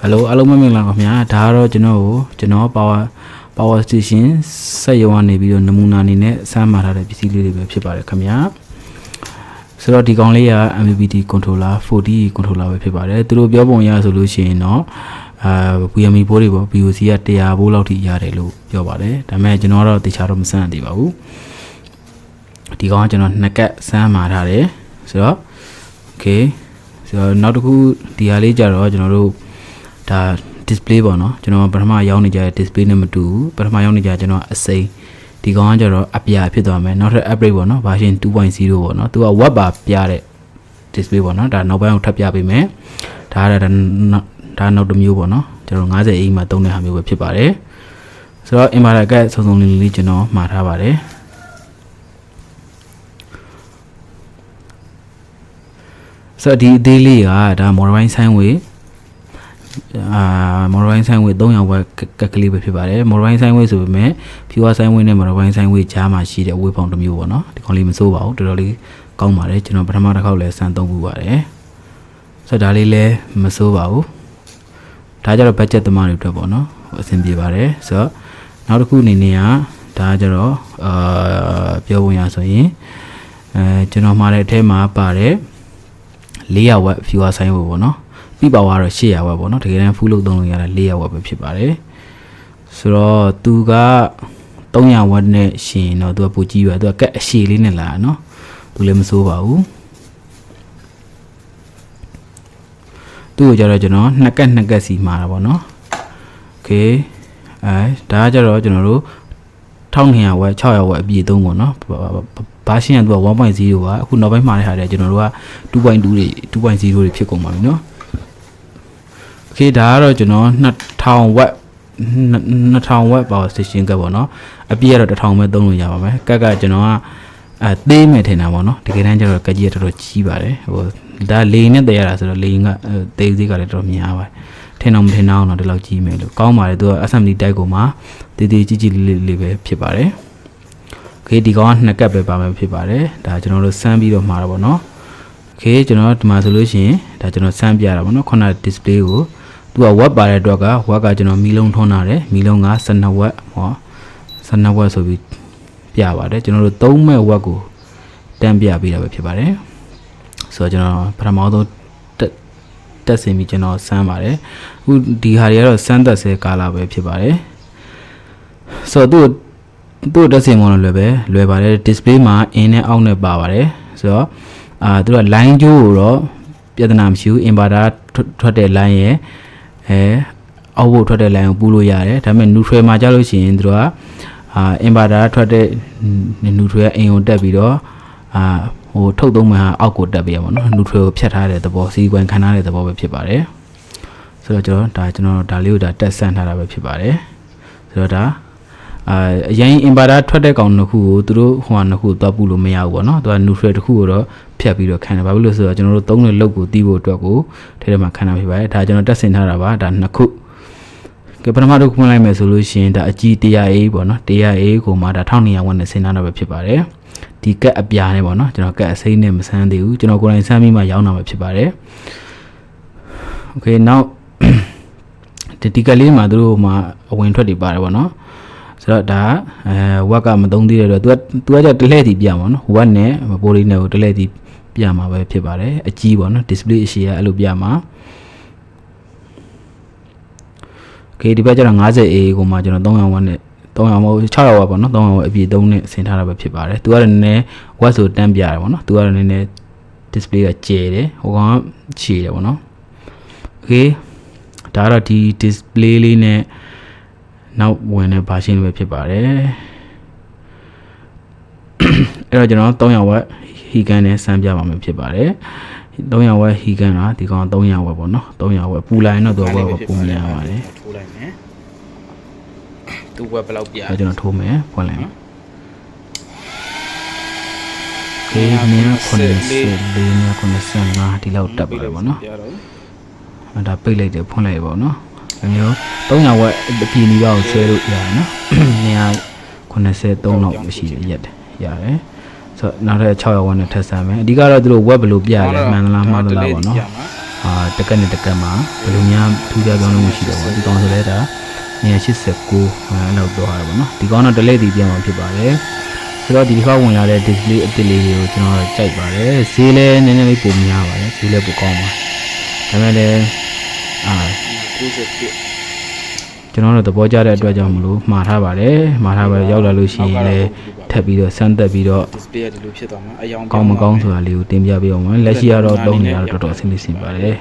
ဟယ်လိုအားလုံးမင်္ဂလာပါခင်ဗျာဒါကတော့ကျွန်တော်ကိုကျွန်တော် power power station စက်ရုံကနေပြီးတော့နမူနာအနေနဲ့စမ်းမှာထားတဲ့ပစ္စည်းလေးတွေပဲဖြစ်ပါတယ်ခင်ဗျာဆိုတော့ဒီကောင်လေးက MPPT controller 4D controller ပဲဖြစ်ပါတယ်သူတို့ပြောပုံရဆိုလို့ရှိရင်တော့အာ VME ဘိုးတွေပေါ့ BOC က100ဘိုးလောက်ထိရတယ်လို့ပြောပါတယ်ဒါပေမဲ့ကျွန်တော်ကတော့တခြားတော့မစမ်းသေးပါဘူးဒီကောင်ကကျွန်တော်နှစ်ကက်စမ်းမှာထားတယ်ဆိုတော့ okay ဆိုတော့နောက်တစ်ခုဒီဟာလေးကြတော့ကျွန်တော်တို့ ဒါ display ပေါ့နော်ကျွန်တော်ပထမရောင်းနေကြတဲ့ display နဲ့မတူဘူးပထမရောင်းနေကြကျွန်တော်အစိမ်းဒီကောင်ကကြတော့အပြာဖြစ်သွားမယ်နောက်ထပ် upgrade ပေါ့နော် version 2.0ပေါ့နော်သူက web ပါပြတဲ့ display ပေါ့နော်ဒါနောက်ပိုင်းကိုထပ်ပြပေးမယ်ဒါကဒါဒါနောက်တစ်မျိုးပေါ့နော်ကျွန်တော်90အိမ်မှာသုံးတဲ့ဟာမျိုးပဲဖြစ်ပါတယ်ဆိုတော့ inverter ကစုံစုံလေးလေးကျွန်တော်မှာထားပါတယ်ဆိုတော့ဒီအသေးလေးကဒါ mobile sign way အာမော်ရိုင်းဆိုင်ဝေး300ဝက်ကက်ကလေးပဲဖြစ်ပါတယ်မော်ရိုင်းဆိုင်ဝေးဆိုပေမဲ့ဖြူဝဆိုင်ဝေးနဲ့မော်ရိုင်းဆိုင်ဝေးကြားမှာရှိတဲ့ဝေးဖောင်တစ်မျိုးပေါ့နော်ဒီကောင်လေးမစိုးပါဘူးတော်တော်လေးကောင်းပါတယ်ကျွန်တော်ပထမတစ်ခေါက်လည်းစမ်းသုံးပူပါတယ်ဆိုတော့ဒါလေးလည်းမစိုးပါဘူးဒါကြတော့ budget သမားတွေအတွက်ပေါ့နော်အဆင်ပြေပါတယ်ဆိုတော့နောက်တစ်ခုအနေနဲ့ကဒါကြတော့အာပြောဝင်ရဆိုရင်အဲကျွန်တော်မှာတဲ့အထဲမှာပါတယ်400ဝက်ဖြူဝဆိုင်ဝေးပေါ့နော် ပြပါဝါတော့800ဝက်ပေါ့နော်တကယ်တမ်းဖူးလို့သုံးလို့ရတာ400ဝက်ပဲဖြစ်ပါတယ်ဆိုတော့သူက300ဝက်နဲ့ရှင်တော့သူကပိုကြီးပဲသူကကက်အရှည်လေးနဲ့လာနော်သူလည်းမစိုးပါဘူးသူ့ကိုကြတော့ကျွန်တော်နှစ်ကက်နှစ်ကက်စီမှာတာပေါ့နော်โอเคအဲဒါကကြတော့ကျွန်တော်တို့1200ဝက်600ဝက်အပြည့်သုံးပေါ့နော်ဘာရှင်းကသူက1.0ပါအခုနောက်ပိုင်းမှာတဲ့ဟာတွေကျွန်တော်တို့က2.2တွေ2.0တွေဖြစ်ကုန်ပါပြီနော် ခေဒါကတော့ကျွန်တော်2000 watt 2000 watt power station ကပေါ့နော်အပြည့်ကတော့1000ပဲသုံးလို့ရပါမယ်ကက်ကကျွန်တော်ကအဲသေးမယ်ထင်တာပေါ့နော်တကယ်တမ်းကျတော့ကက်ကြီးကတော်တော်ကြီးပါတယ်ဟိုဒါလေနဲ့တရတာဆိုတော့လေကသေးသေးကလည်းတော်တော်များပါတယ်ထင်တော့မထင်တော့တော့ဒီလောက်ကြီးမယ်လို့ကောင်းပါတယ်သူက assembly တိုက်ကိုမှတည်တည်ကြီးကြီးလေးလေးပဲဖြစ်ပါတယ်ခေဒီကောင်က2ကက်ပဲပါမယ်ဖြစ်ပါတယ်ဒါကျွန်တော်တို့စမ်းပြီးတော့မှာတော့ပေါ့နော်ခေကျွန်တော်ဒီမှာဆိုလို့ရှိရင်ဒါကျွန်တော်စမ်းပြတာပေါ့နော်ခုန display ကို သူက web ပါတဲ့အတွက်က web ကကျွန်တော်မီလုံးထွန်းထားတယ်မီလုံးက12 watt ဟော12 watt ဆိုပြီးပြပါတယ်ကျွန်တော်တို့သုံးမဲ့ web ကိုတန်းပြပေးတာပဲဖြစ်ပါတယ်ဆိုတော့ကျွန်တော်ပထမဆုံးတက်တက်စင်ပြီးကျွန်တော်စမ်းပါတယ်အခုဒီဟာတွေကတော့စမ်းသက်ဆဲကာလာပဲဖြစ်ပါတယ်ဆိုတော့သူ့သူ့တက်စင်မော်လွယ်ပဲလွယ်ပါတယ် display မှာ in နဲ့ out နဲ့ပါပါတယ်ဆိုတော့အာသူက line ကြိုးကိုတော့ပြဿနာမရှိဘူး inverter ထွက်တဲ့ line ရဲ့ အဲအောက်ဘုတ်ထွက်တဲ့ line ကိုပူလို့ရတယ်ဒါပေမဲ့ neutral မှာကြာလို့ရှိရင်သူကအာ inverter ထွက်တဲ့ neutral ကအင်ကိုတက်ပြီးတော့အာဟိုထုတ်သုံးမှဟာအောက်ကိုတက်ပြရပါတော့ neutral ကိုဖြတ်ထားတဲ့သဘောစီကွန်ခံထားတဲ့သဘောပဲဖြစ်ပါတယ်ဆိုတော့ကျွန်တော်ဒါကျွန်တော်ဒါလေးကိုဒါတက်ဆန့်ထားတာပဲဖြစ်ပါတယ်ဆိုတော့ဒါအာအရင် inverter ထွက်တဲ့ကောင်တစ်ခုကိုသူတို့ဟိုဟာနှစ်ခုသွားပူလို့မရဘူးပေါ့နော်သူက neutral တစ်ခုကိုတော့ ဖြတ်ပြီးတော့ခံတယ်ဘာဖြစ်လို့ဆိုတော့ကျွန်တော်တို့သုံးတဲ့လုတ်ကိုတီးဖို့အတွက်ကိုထဲထဲမှာခံတာဖြစ်ပါတယ်ဒါကျွန်တော်တက်ဆင်ထားတာပါဒါနှစ်ခုကဲပထမတစ်ခုဖွင့်လိုက်မယ်ဆိုလို့ရှိရင်ဒါအကြီး 100A ပေါ့နော် 100A ကိုမှဒါ1200ဝန်းနဲ့ဆင်ထားတာပဲဖြစ်ပါတယ်ဒီကက်အပြာနဲ့ပေါ့နော်ကျွန်တော်ကက်အစိမ်းနဲ့မဆန်းသေးဘူးကျွန်တော်ကိုယ်တိုင်ဆန်းပြီးမှရောင်းတာပဲဖြစ်ပါတယ်โอเคနောက်ဒီဒီကက်လေးမှာသူတို့မှာအဝင်ထွက်တွေပါတယ်ပေါ့နော်ဆိုတော့ဒါအဲဝက်ကမသုံးသေးတဲ့တော့ तू က तू ကကြတလှည့်တီပြမှာနော်ဝက်နဲ့ပိုးလေးနဲ့ကိုတလှည့်တီပြ ပြမှာပဲဖြစ်ပါတယ်အကြီးပေါ့နော် display အရှိကအဲ့လိုပြမှာ okay ဒီဘက်ကျတော့ 50A ကိုမှကျွန်တော်301နဲ့300မဟုတ်600ဝက်ပေါ့နော်300ဝက်အပြည့်3နဲ့ဆင်ထားတာပဲဖြစ်ပါတယ်သူကလည်းနည်းနည်း watt ဆိုတန်းပြတယ်ပေါ့နော်သူကလည်းနည်းနည်း display ကကျယ်တယ်ဟိုကောင်ကခြေတယ်ပေါ့နော် okay ဒါကတော့ဒီ display လေးနဲ့နောက်ဝင်တဲ့ version လေးပဲဖြစ်ပါတယ် အဲ့တော့ကျွန်တော်300ဝက်ဟီကန်နဲ့စမ်းပြပါမယ်ဖြစ်ပါတယ်300ဝက်ဟီကန်ကဒီကောင်300ဝက်ပေါ့နော်300ဝက်ပူလာရင်တော့သူကဝက်ကပူများပါတယ်ထိုးလိုက်မယ်သူ့ဘက်ဘယ်လောက်ပြအဲကျွန်တော်ထိုးမယ်ဖွင့်လိုက်မယ်ကေးနေ94လေးနဲ့95ဒီလောက်တက်ပါတယ်ပေါ့နော်ပြတော့အဲဒါပိတ်လိုက်တယ်ဖွင့်လိုက်ရပေါ့နော်အမျိုး300ဝက်အပြည့်နီးပါးကိုဆွဲလို့ရတယ်နော်293လောက်ရှိတယ်ရက်တယ်ရတယ် ဆိုတော့နောက်ထပ်600ဝက်နဲ့ထပ်ဆမ်းမယ်အဓိကတော့သူတို့ web ဘယ်လိုပြရလဲမှန်လားမှားလားပေါ့နော်ပြမှာအာတက်ကက်နဲ့တက်ကက်မှာဘယ်လိုများထူးခြားပြောင်းလဲမှုရှိတယ်ပေါ့ဒီကောင်ဆိုလဲဒါ189အဲလောက်တော့ရတယ်ပေါ့နော်ဒီကောင်တော့ဒလိတီပြန်မှာဖြစ်ပါတယ်ဆိုတော့ဒီတစ်ခါဝင်လာတဲ့ display အစ်စ်လေးတွေကိုကျွန်တော်ကြိုက်ပါတယ်ဈေးလည်းနည်းနည်းလေးပုံများပါတယ်ဈေးလည်းပိုကောင်းပါဒါပေမဲ့လည်းအာ91 ကျွန်တော်တို့သဘောကျတဲ့အတွက်ကြောင့်မလို့မှားထားပါတယ်မှားထားပါတယ်ရောက်လာလို့ရှိရင်လည်းထပ်ပြီးတော့စမ်းသက်ပြီးတော့ display ကဒီလိုဖြစ်သွားမှာအယောင်ကောင်းမကောင်းဆိုတာလေးကိုတင်ပြပေးအောင်မယ်လက်ရှိကတော့လုံးနေရတော့တော်တော်အဆင်ပြေစင်ပါတယ်